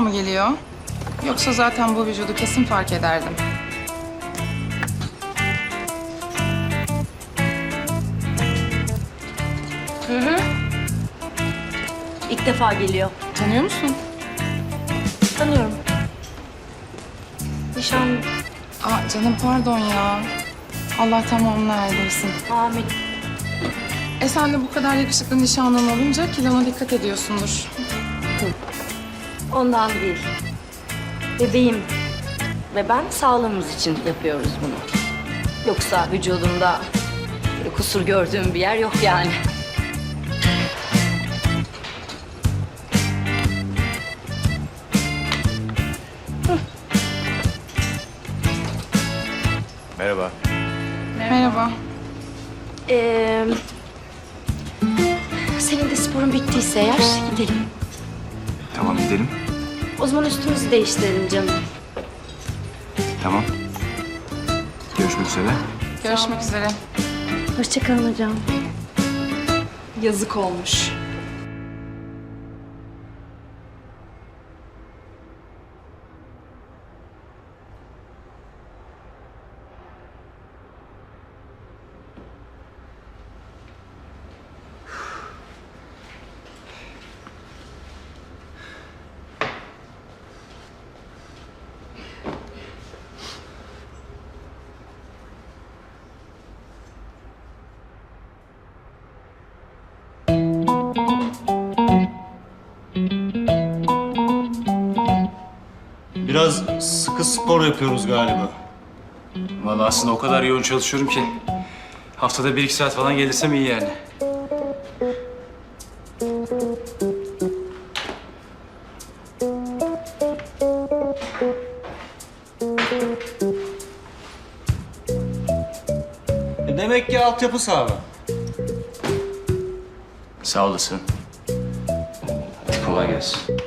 mı geliyor? Yoksa zaten bu vücudu kesin fark ederdim. İlk defa geliyor. Tanıyor musun? Tanıyorum. Nişan Aa canım pardon ya. Allah tamamını erdirsin. Amin. E sen de bu kadar yakışıklı nişanlın olunca kilona dikkat ediyorsundur. Ondan değil. Bebeğim ve ben sağlığımız için yapıyoruz bunu. Yoksa vücudumda böyle kusur gördüğüm bir yer yok yani. Merhaba. Merhaba. Ee, senin de sporun bittiyse eğer gidelim. Tamam gidelim. O zaman üstümüzü değiştirelim canım. Tamam. Görüşmek üzere. Görüşmek üzere. Hoşçakalın hocam. Yazık olmuş. Biraz sıkı spor yapıyoruz galiba. Vallahi aslında o kadar yoğun çalışıyorum ki haftada bir iki saat falan gelirsem iyi yani. E demek ki altyapı sağlam. Sağ olasın. Hadi kolay gelsin.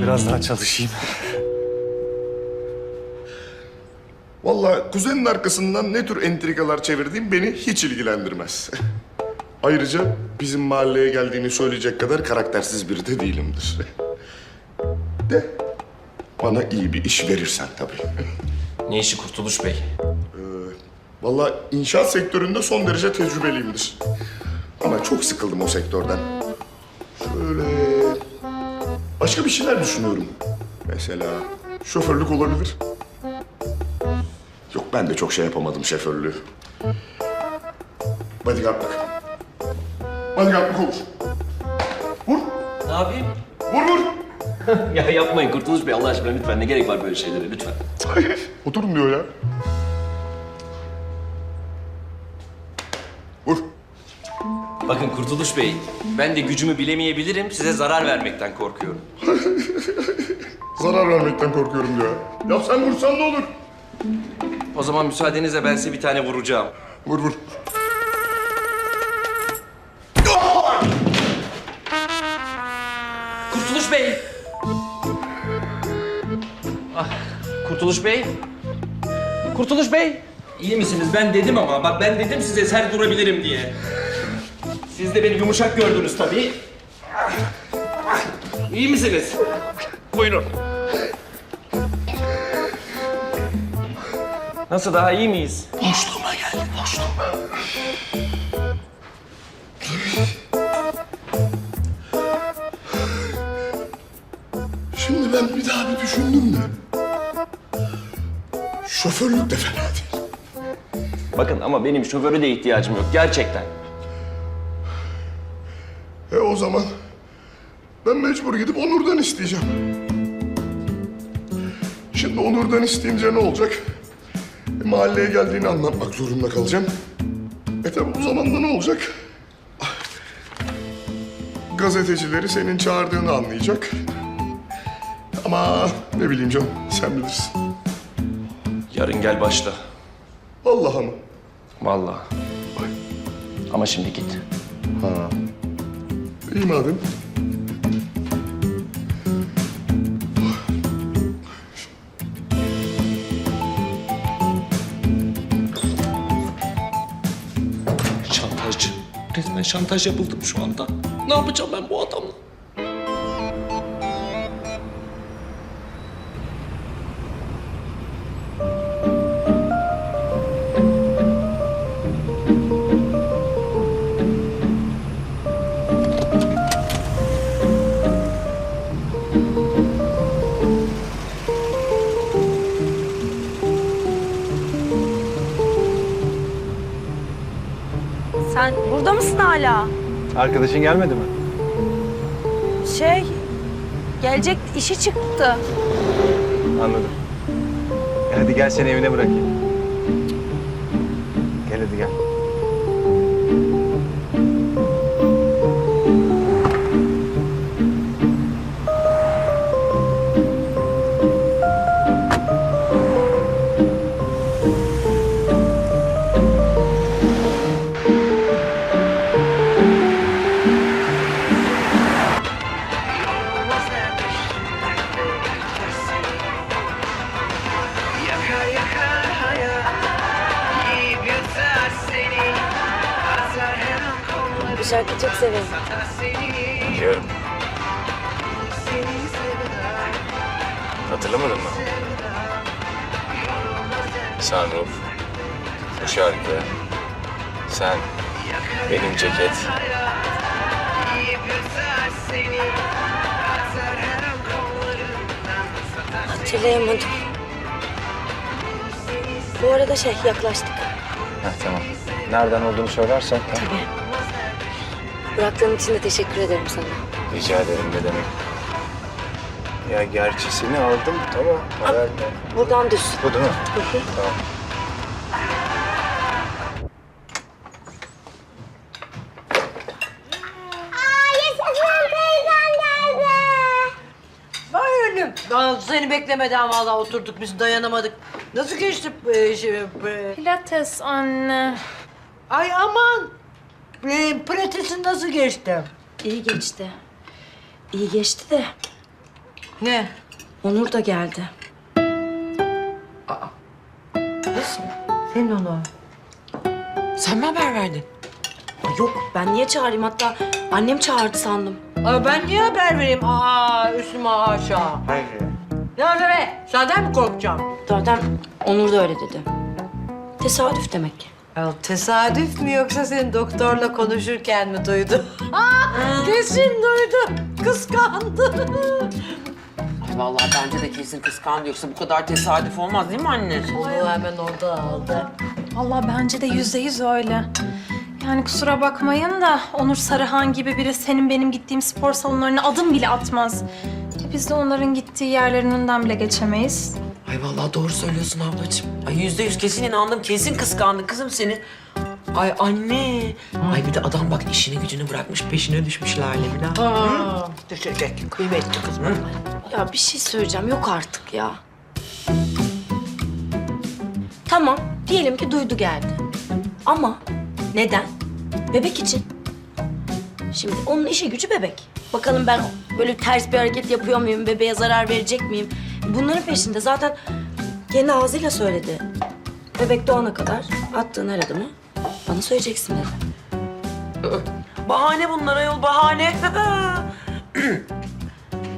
Ben biraz daha çalışayım. Vallahi kuzenin arkasından ne tür entrikalar çevirdiğim beni hiç ilgilendirmez. Ayrıca bizim mahalleye geldiğini söyleyecek kadar karaktersiz biri de değilimdir. De bana iyi bir iş verirsen tabii. Ne işi Kurtuluş Bey? Vallahi inşaat sektöründe son derece tecrübeliyimdir. Ama çok sıkıldım o sektörden. Şöyle başka bir şeyler düşünüyorum. Mesela şoförlük olabilir. Yok ben de çok şey yapamadım şoförlüğü. Bodyguardlık. Bodyguardlık olur. Vur, Ne yapayım? vur, vur. ya yapmayın Kurtuluş Bey Allah aşkına lütfen. Ne gerek var böyle şeylere lütfen. Oturun diyor ya. Kurtuluş Bey, ben de gücümü bilemeyebilirim. Size zarar vermekten korkuyorum. Zarar vermekten korkuyorum diyor. ya. Ya sen vursan ne olur? O zaman müsaadenizle ben size bir tane vuracağım. Vur vur. Kurtuluş Bey! Ah, Kurtuluş Bey! Kurtuluş Bey! İyi misiniz? Ben dedim ama bak ben dedim size sert durabilirim diye. Siz de beni yumuşak gördünüz tabii. İyi misiniz? Buyurun. Nasıl daha iyi miyiz? Boşluğuma geldi, boşluğuma. Şimdi ben bir daha bir düşündüm de. Şoförlük de fena değil. Bakın ama benim şoföre de ihtiyacım yok gerçekten. E o zaman ben mecbur gidip Onur'dan isteyeceğim. Şimdi Onur'dan isteyince ne olacak? E, mahalleye geldiğini anlatmak zorunda kalacağım. E tabi o zaman da ne olacak? gazetecileri senin çağırdığını anlayacak. Ama ne bileyim canım, sen bilirsin. Yarın gel başla. Vallahi mı? Vallahi. Ama şimdi git. İyi madem. Şantajcı. Resmen şantaj yapıldım şu anda. Ne yapacağım ben bu adamla? Mısın hala? Arkadaşın gelmedi mi? Şey, gelecek işi çıktı. Anladım. E hadi gel seni evine bırakayım. Gel hadi gel. Bu arada şey, yaklaştık. Heh, tamam. Nereden olduğunu söylersen. Tabii. Bıraktığın için de teşekkür ederim sana. Rica ederim ne demek. Ya gerçi seni aldım tamam. Herhalde. Buradan düz. Bu değil mi? Tamam. Vay önüm. Ya seni beklemeden vallahi oturduk biz dayanamadık. Nasıl geçti e, şey, e, Pilates anne. Ay aman. E, pilatesin nasıl geçti? İyi geçti. İyi geçti de Ne? Onur da geldi. Senin onu. Sen mi haber verdin? Yok ben niye çağırayım hatta annem çağırdı sandım. Ay ben niye haber vereyim? Aa üstüme aşağı. Hayır. Ne öyle be? Senden mi korkacağım? Zaten Onur da öyle dedi. Tesadüf demek ki. Ya tesadüf mü yoksa senin doktorla konuşurken mi duydu? Aa, kesin duydu. Kıskandı. Ay vallahi bence de kesin kıskandı yoksa bu kadar tesadüf olmaz değil mi anne? O hemen orada aldı. Vallahi bence de yüzde yüz öyle. Yani kusura bakmayın da Onur Sarıhan gibi biri senin benim gittiğim spor salonlarına adım bile atmaz. Biz de onların gittiği yerlerin önünden bile geçemeyiz. Ay vallahi doğru söylüyorsun ablacığım. Ay yüzde yüz kesin inandım. Kesin kıskandı kızım seni. Ay anne. Ay bir de adam bak işini gücünü bırakmış peşine düşmüş Lale'min ha. Aa, düşecek. Kıymetli kız bu. Ya bir şey söyleyeceğim yok artık ya. Tamam diyelim ki duydu geldi. Ama neden? Bebek için. Şimdi onun işi gücü bebek. Bakalım ben böyle ters bir hareket yapıyor muyum? Bebeğe zarar verecek miyim? Bunların peşinde zaten kendi ağzıyla söyledi. Bebek doğana kadar attığın her adımı bana söyleyeceksin dedi. Bahane bunlar ayol bahane.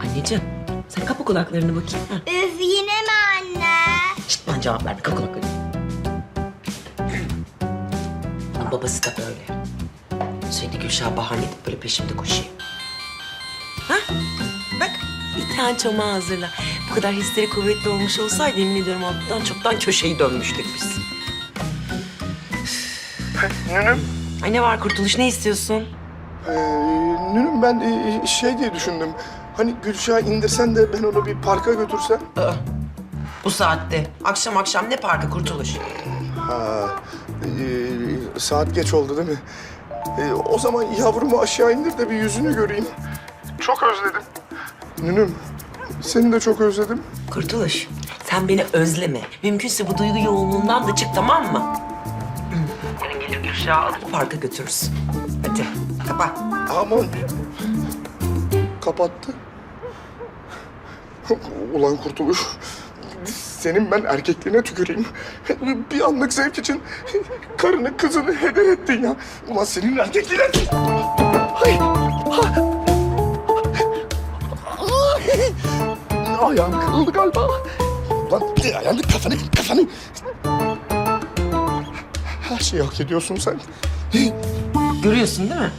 Anneciğim sen kapı kulaklarını bakayım. Ha. Üf yine mi anne? Şişt lan cevap verme kapı kulaklarını. Babası da böyle. Sürekli Gülşah bahane edip böyle peşimde koşuyor. Ha? Bak bir tane çoma hazırla. Bu kadar hisleri kuvvetli olmuş olsaydı yemin ediyorum altından çoktan köşeyi dönmüştük biz. Nünüm, Ay ne var kurtuluş ne istiyorsun? ee, Nünüm ben ee, şey diye düşündüm. Hani Gülşah'ı indirsen de ben onu bir parka götürsem. Aa, bu saatte akşam akşam ne parkı kurtuluş? Ha, ee, saat geç oldu değil mi? E, o zaman yavrumu aşağı indir de bir yüzünü göreyim. Çok özledim. Nünüm, seni de çok özledim. Kurtuluş, sen beni özleme. Mümkünse bu duygu yoğunluğundan da çık tamam mı? Yarın gelir Gülşah'ı alıp parka götürürüz. Hadi, kapat. Aman. Kapattı. Ulan kurtuluş. Senin ben erkekliğine tüküreyim. Bir anlık zevk için karını kızını heder ettin ya. Ulan senin erkekliğine... Ay. Ay. Ayağım kırıldı galiba. Ulan bir ayağını kafanı kafanı. Her şeyi hak ediyorsun sen. Görüyorsun değil mi?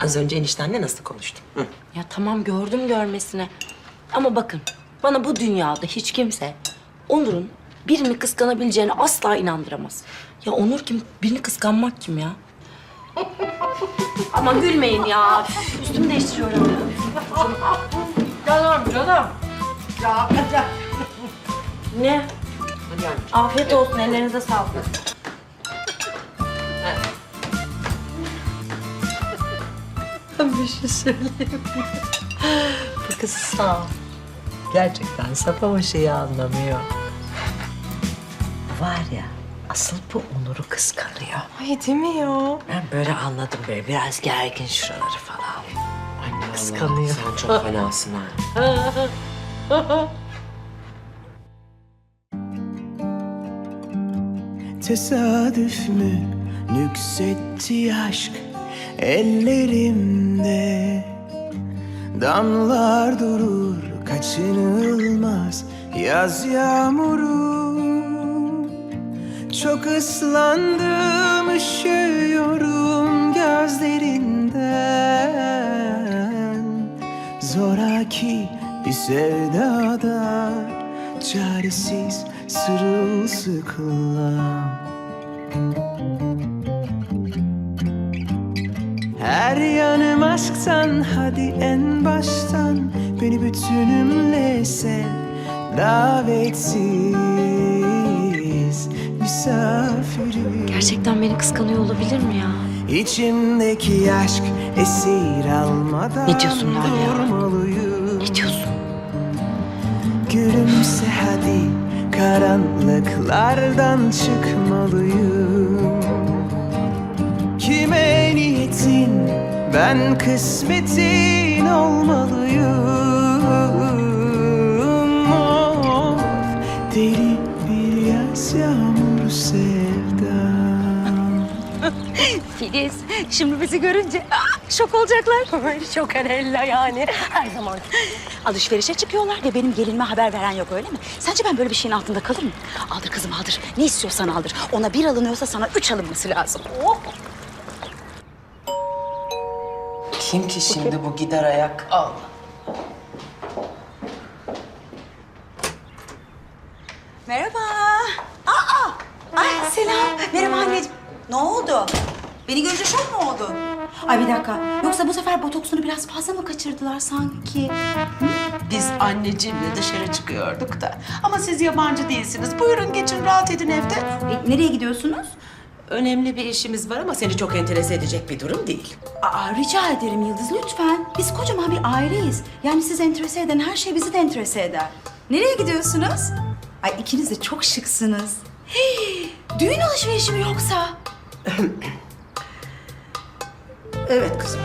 Az önce eniştenle nasıl konuştum? Hı. Ya tamam gördüm görmesine. Ama bakın bana bu dünyada hiç kimse Onur'un birini kıskanabileceğine asla inandıramaz. Ya Onur kim? Birini kıskanmak kim ya? Ama gülmeyin ya. Üstümü değiştiriyorum. Canım canım. Ya. Ne? Afiyet olsun. Ellerinize sağlık. Bir şey söyleyeyim? Bu kız sağ ol. Gerçekten sapa bir şeyi anlamıyor. Var ya asıl bu Onur'u kıskanıyor. Ay değil mi ya? Ben böyle anladım böyle biraz gergin şuraları falan. Anne Kıskanıyor. Allah, sen çok fenasın ha. Tesadüf mü nüksetti aşk ellerimde. Damlar durur kaçınılmaz yaz yağmuru. Çok ıslandım üşüyorum gözlerinden. Zoraki bir sevdada Çaresiz sırılsıklam Her yanım aşktan hadi en baştan Beni bütünümle sev Davetsiz misafirim Gerçekten beni kıskanıyor olabilir mi ya? İçimdeki aşk esir almadan Ne diyorsun Lale ya? durmalıyım. Karanlıklardan çıkmalıyım. Kime niyetin? Ben kısmetin olmalıyım. Of deli bir yaz yağmuru sevdam. Filiz, şimdi bizi görünce şok olacaklar. Böyle şok ella yani her zaman. Alışverişe çıkıyorlar ve benim gelinime haber veren yok öyle mi? Sence ben böyle bir şeyin altında kalır mı? Aldır kızım aldır. Ne istiyorsan aldır. Ona bir alınıyorsa sana üç alınması lazım. Oh. Kim ki şimdi bu gider ayak? Allah. Merhaba. Aa, ay selam. Merhaba anneciğim. Ne oldu? Beni görünce şok mu oldun? Ay bir dakika. Yoksa bu sefer botoksunu biraz fazla mı kaçırdılar sanki? Biz anneciğimle dışarı çıkıyorduk da. Ama siz yabancı değilsiniz. Buyurun geçin rahat edin evde. E, nereye gidiyorsunuz? Önemli bir işimiz var ama seni çok enterese edecek bir durum değil. Aa, rica ederim Yıldız lütfen. Biz kocaman bir aileyiz. Yani siz enterese eden her şey bizi de enterese eder. Nereye gidiyorsunuz? Ay ikiniz de çok şıksınız. Hii, düğün alışverişi mi yoksa? Evet kızım.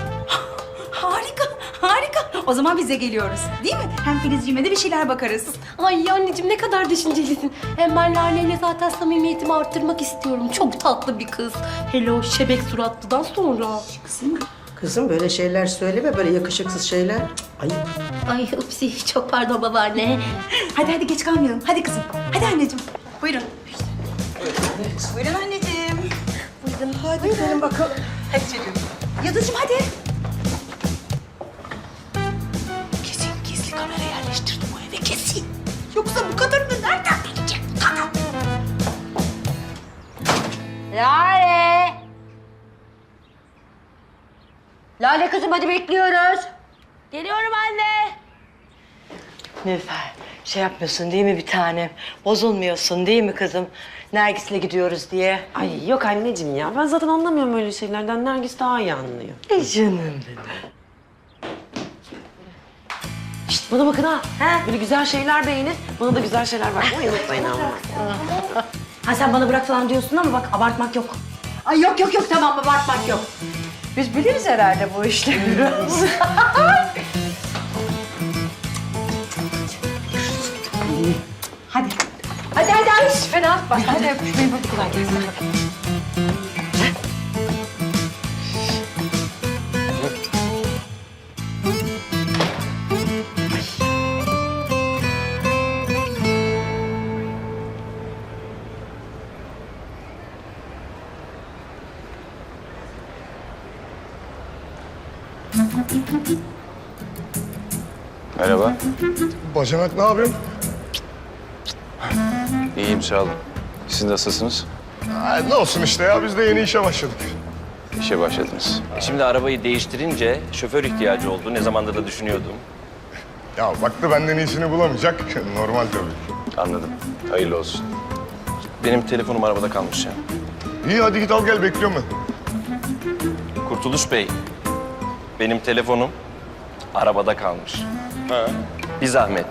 Harika, harika. O zaman bize geliyoruz. Değil mi? Hem Filizciğime de bir şeyler bakarız. Ay anneciğim ne kadar düşüncelisin. Hem ben Lale ile zaten samimiyetimi arttırmak istiyorum. Çok tatlı bir kız. Hele o şebek suratlıdan sonra. Kızım böyle şeyler söyleme, böyle yakışıksız şeyler. Ay Ay upsi çok pardon babaanne. Hadi hadi geç kalmayalım. Hadi kızım. Hadi anneciğim. Buyurun. Buyurun anneciğim. Buyurun. Hadi gidelim bakalım. Hadi çocuğum. Yıldız'cığım hadi. kesin gizli kamera yerleştirdim o eve kesin. Yoksa bu kadarını nereden bilecek? Kadın. Lale! Lale kızım hadi bekliyoruz. Geliyorum anne. Nilüfer, Şey yapmıyorsun değil mi bir tanem? Bozulmuyorsun değil mi kızım? Nergis'le gidiyoruz diye. Ay yok anneciğim ya. Ben zaten anlamıyorum öyle şeylerden. Nergis daha iyi anlıyor. Ey canım benim. Şişt bana bakın ha. Böyle güzel şeyler beğenin. Bana da güzel şeyler bakmayı unutmayın ama. Ha sen bana bırak falan diyorsun ama bak abartmak yok. Ay yok yok yok tamam abartmak yok. Biz biliriz herhalde bu işleri biraz. Hadi. hadi hadi hadi. Fena bak hadi öpüşmeyin hadi kolay gelsin. Merhaba. Bacanak ne yapıyorsun? İyiyim sağ olun. Siz nasılsınız? Ay, ne olsun işte ya biz de yeni işe başladık. İşe başladınız. Şimdi arabayı değiştirince şoför ihtiyacı oldu. Ne zamandır da düşünüyordum. Ya baktı benden iyisini bulamayacak. Normal tabii. Anladım. Hayırlı olsun. Benim telefonum arabada kalmış ya. İyi hadi git al gel bekliyorum ben. Kurtuluş Bey, benim telefonum arabada kalmış. Ha. Bir zahmet.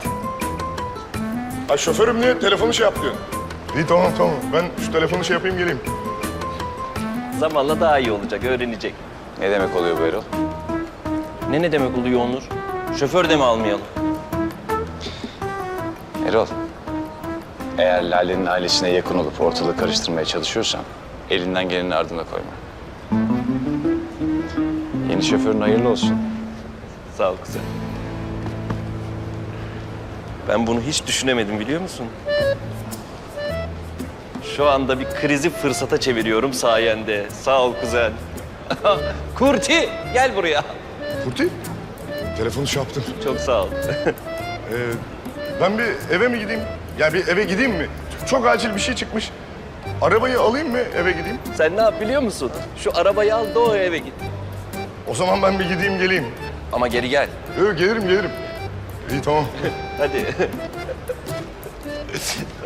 Ha şoförüm niye telefonu şey yap diyorsun? İyi tamam tamam. Ben şu telefonu şey yapayım geleyim. Zamanla daha iyi olacak, öğrenecek. Ne demek oluyor bu Erol? Ne ne demek oluyor Onur? Şoför de mi almayalım? Erol, eğer Lale'nin ailesine yakın olup ortalığı karıştırmaya çalışıyorsan elinden geleni ardına koyma. Yeni şoförün hayırlı olsun. Sağ ol kuzen. Ben bunu hiç düşünemedim biliyor musun? Şu anda bir krizi fırsata çeviriyorum sayende. Sağ ol kuzen. Kurti gel buraya. Kurti. Telefonu şey yaptım. Çok sağ ol. Ee, ben bir eve mi gideyim? Ya bir eve gideyim mi? Çok acil bir şey çıkmış. Arabayı alayım mı eve gideyim? Sen ne yap biliyor musun? Şu arabayı al da o eve git. O zaman ben bir gideyim geleyim. Ama geri gel. Yok gelirim gelirim. İyi tamam. Hadi.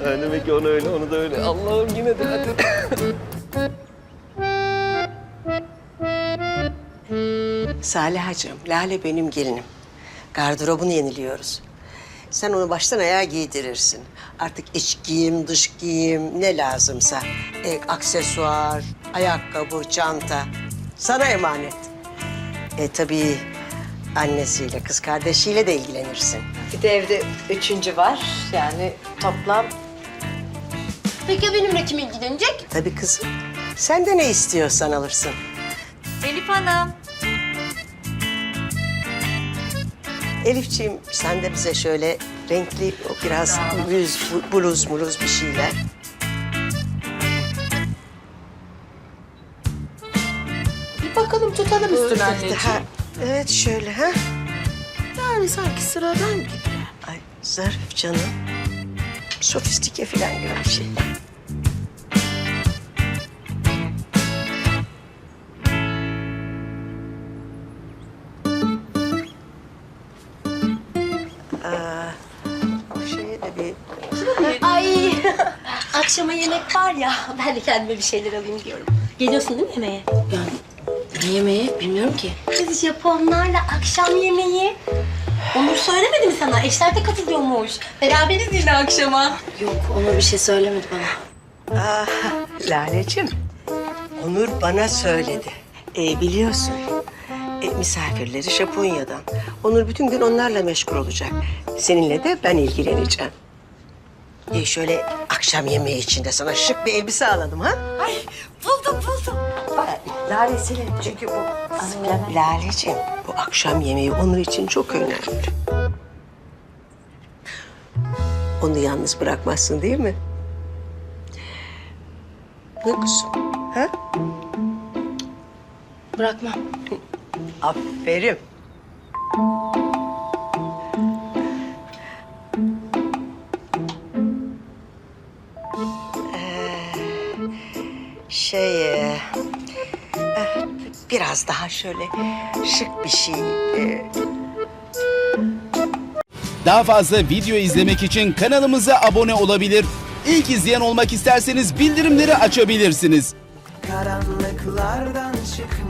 Ha, Demek ki onu öyle, onu da öyle. Allah'ım yine de hadi. Salihacığım, Lale benim gelinim. Gardırobunu yeniliyoruz. Sen onu baştan ayağa giydirirsin. Artık iç giyim, dış giyim ne lazımsa. E, aksesuar, ayakkabı, çanta. Sana emanet. E tabii annesiyle, kız kardeşiyle de ilgilenirsin. Bir de evde üçüncü var. Yani toplam... Peki ya benimle kim ilgilenecek? Tabii kızım. Sen de ne istiyorsan alırsın. Elif Hanım. Elifciğim sen de bize şöyle renkli o biraz bluz, bluz muluz bir şeyler. Bir bakalım tutalım üstüne anneciğim. Evet şöyle ha. Yani sanki sıradan gibi. Ay zarif canım. Sofistike falan gibi bir şey. Aa, o şeye de bir Ay akşama yemek var ya ben de kendime bir şeyler alayım diyorum. Geliyorsun değil mi yemeğe? Ne yemeği bilmiyorum ki. Kız Japonlarla akşam yemeği. Onur söylemedi mi sana? Eşler de katılıyormuş. Beraberiz yine akşama. Yok Onur bir şey söylemedi bana. Aa, Laleciğim, Onur bana söyledi. Ee, biliyorsun, e, misafirleri Japonya'dan. Onur bütün gün onlarla meşgul olacak. Seninle de ben ilgileneceğim. E, şöyle akşam yemeği için de sana şık bir elbise alalım ha? Ay buldum buldum. Bak Lale senin çünkü bu... Laleciğim bu akşam yemeği Onur için çok önemli. Onu yalnız bırakmazsın değil mi? Ne kuzum? Ha? Bırakmam. Aferin. Biraz daha şöyle şık bir şey. e, Daha fazla video izlemek için kanalımıza abone olabilir. İlk izleyen olmak isterseniz bildirimleri açabilirsiniz. Karanlıklardan çıkmalı